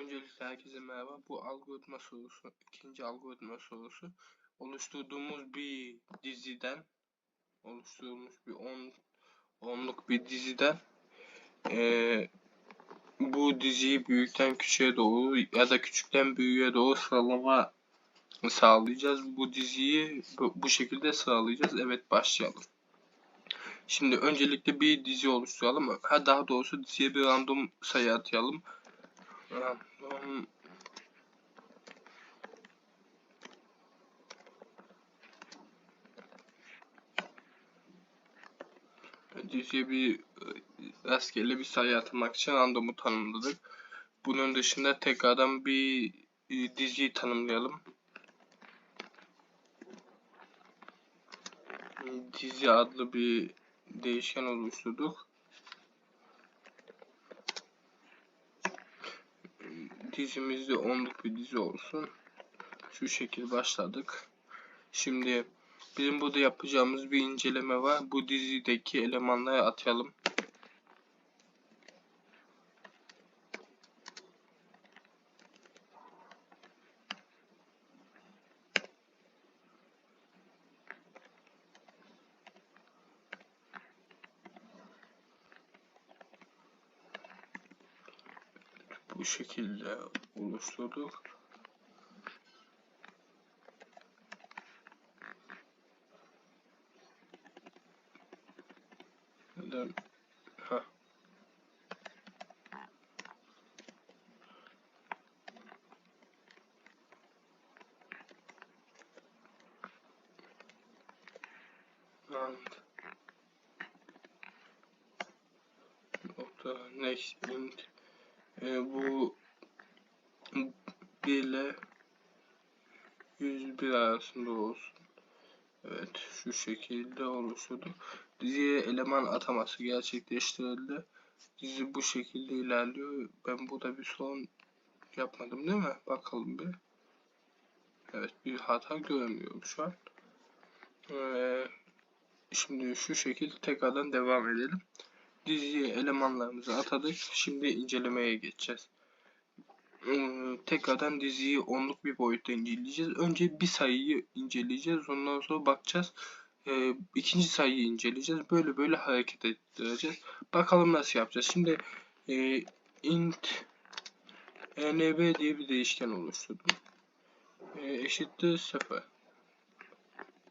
Öncelikle herkese merhaba. Bu algoritma sorusu, ikinci algoritma sorusu. Oluşturduğumuz bir diziden, oluşturulmuş bir on, onluk bir diziden eee, bu diziyi büyükten küçüğe doğru ya da küçükten büyüğe doğru sıralama sağlayacağız. Bu diziyi bu, bu şekilde sıralayacağız. Evet başlayalım. Şimdi öncelikle bir dizi oluşturalım. Ha daha doğrusu diziye bir random sayı atayalım. Diziye bir e, rastgele bir sayı atmak için random'u tanımladık. Bunun dışında tekrardan bir e, diziyi tanımlayalım. Dizi adlı bir değişken oluşturduk. Dizimizde onluk bir dizi olsun. Şu şekil başladık. Şimdi bizim burada yapacağımız bir inceleme var. Bu dizideki elemanları atayalım. Bu şekilde oluşturduk. Neden? Ha. And nokta next int e, bu 1 ile 101 arasında olsun. Evet şu şekilde oluşturdu. Diziye eleman ataması gerçekleştirildi. Dizi bu şekilde ilerliyor. Ben burada bir sorun yapmadım değil mi? Bakalım bir. Evet bir hata göremiyorum şu an. Ee, şimdi şu şekilde tekrardan devam edelim. Diziye elemanlarımızı atadık. Şimdi incelemeye geçeceğiz. Ee, tekrardan diziyi onluk bir boyutta inceleyeceğiz. Önce bir sayıyı inceleyeceğiz. Ondan sonra bakacağız. Ee, ikinci sayıyı inceleyeceğiz. Böyle böyle hareket ettireceğiz. Bakalım nasıl yapacağız. Şimdi e, int nb diye bir değişken oluşturdum. E, eşittir 0.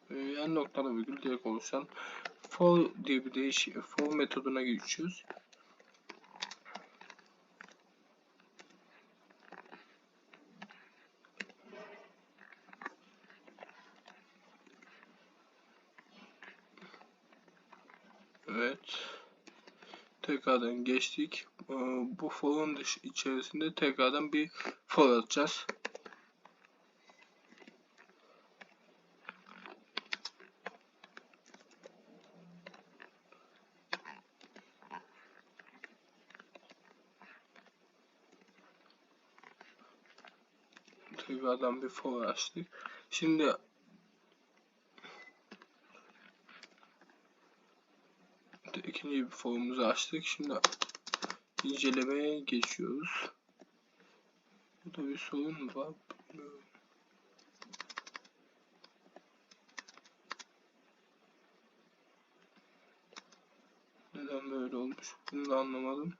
E, yani noktalı virgül direkt oluşan for diye bir değiş for metoduna geçiyoruz. Evet. Tekrardan geçtik. Ee, bu for'un içerisinde tekrardan bir for atacağız. Tekrardan bir for açtık. Şimdi ikinci bir formumuzu açtık. Şimdi incelemeye geçiyoruz. Burada bir sorun var. Bilmiyorum. Neden böyle olmuş? Bunu da anlamadım.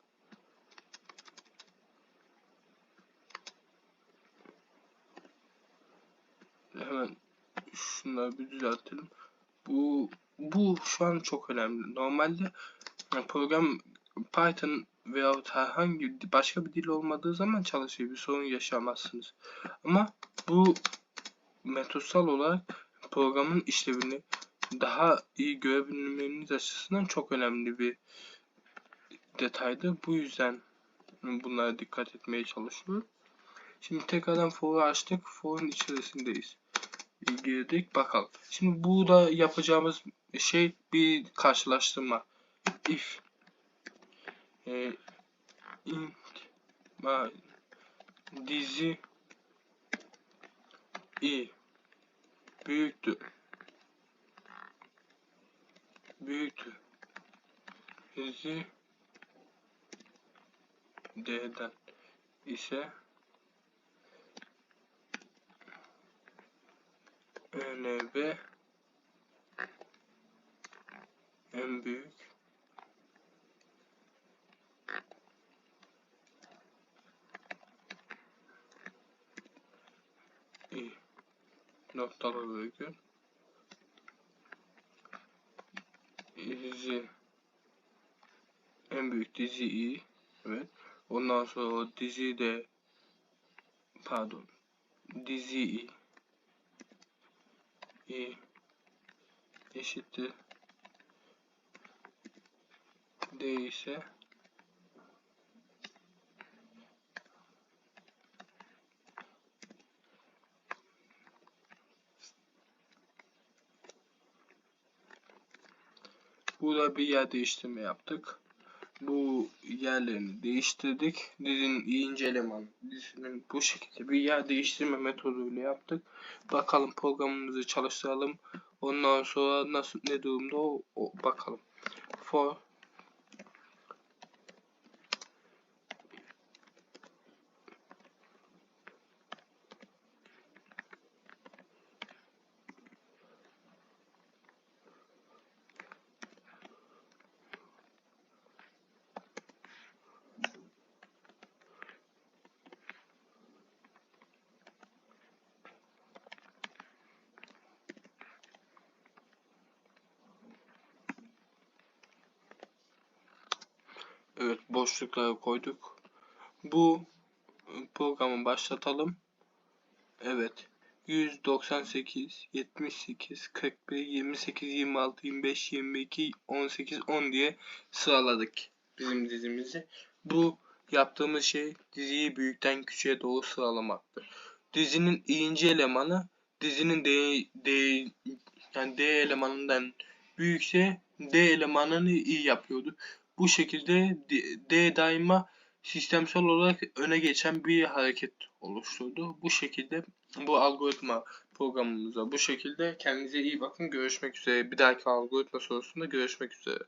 Şunları bir düzeltelim. Bu bu şu an çok önemli. Normalde program Python veya herhangi başka bir dil olmadığı zaman çalışıyor. Bir sorun yaşamazsınız. Ama bu metodsal olarak programın işlevini daha iyi görebilmeniz açısından çok önemli bir detaydır. Bu yüzden bunlara dikkat etmeye çalışıyorum. Şimdi tekrardan for'u açtık. For'un içerisindeyiz. Girdik bakalım. Şimdi burada yapacağımız şey bir karşılaştırma. If e, int ma, dizi i büyüktür büyüktür dizi d'den ise NB en büyük. İ noktalı virgül dizi. En büyük dizi i evet. Ondan sonra o dizi de pardon dizi i i eşittir d ise Burada bir yer değiştirme yaptık. Bu yerlerini değiştirdik. Dizinin ince eleman dizinin bu şekilde bir yer değiştirme metoduyla yaptık. Bakalım programımızı çalıştıralım. Ondan sonra nasıl ne durumda o, o bakalım. For Evet boşlukları koyduk. Bu programı başlatalım. Evet. 198, 78, 41, 28, 26, 25, 22, 18, 10 diye sıraladık bizim dizimizi. Bu yaptığımız şey diziyi büyükten küçüğe doğru sıralamaktı. Dizinin ince elemanı dizinin D, D yani D elemanından büyükse D elemanını iyi yapıyordu. Bu şekilde D, daima sistemsel olarak öne geçen bir hareket oluşturdu. Bu şekilde bu algoritma programımıza bu şekilde kendinize iyi bakın. Görüşmek üzere. Bir dahaki algoritma sorusunda görüşmek üzere.